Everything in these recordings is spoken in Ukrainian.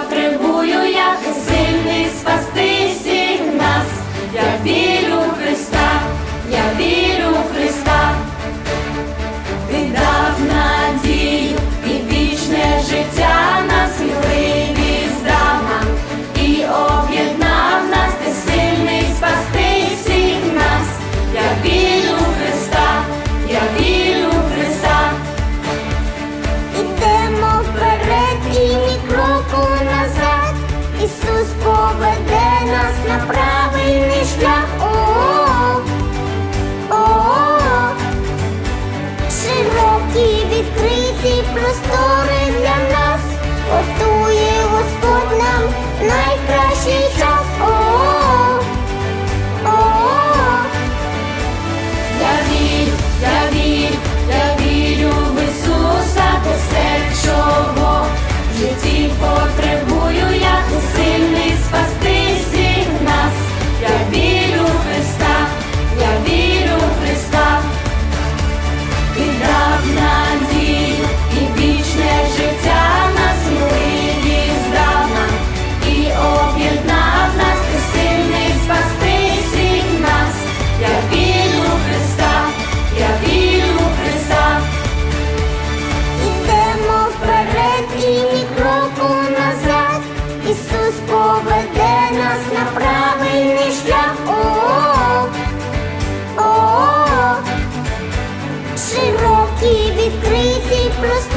потребую, як сильний спасти Ісус поведе нас на правильний шлях. Plus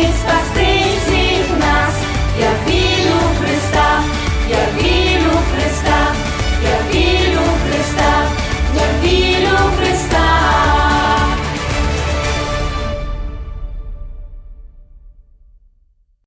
It's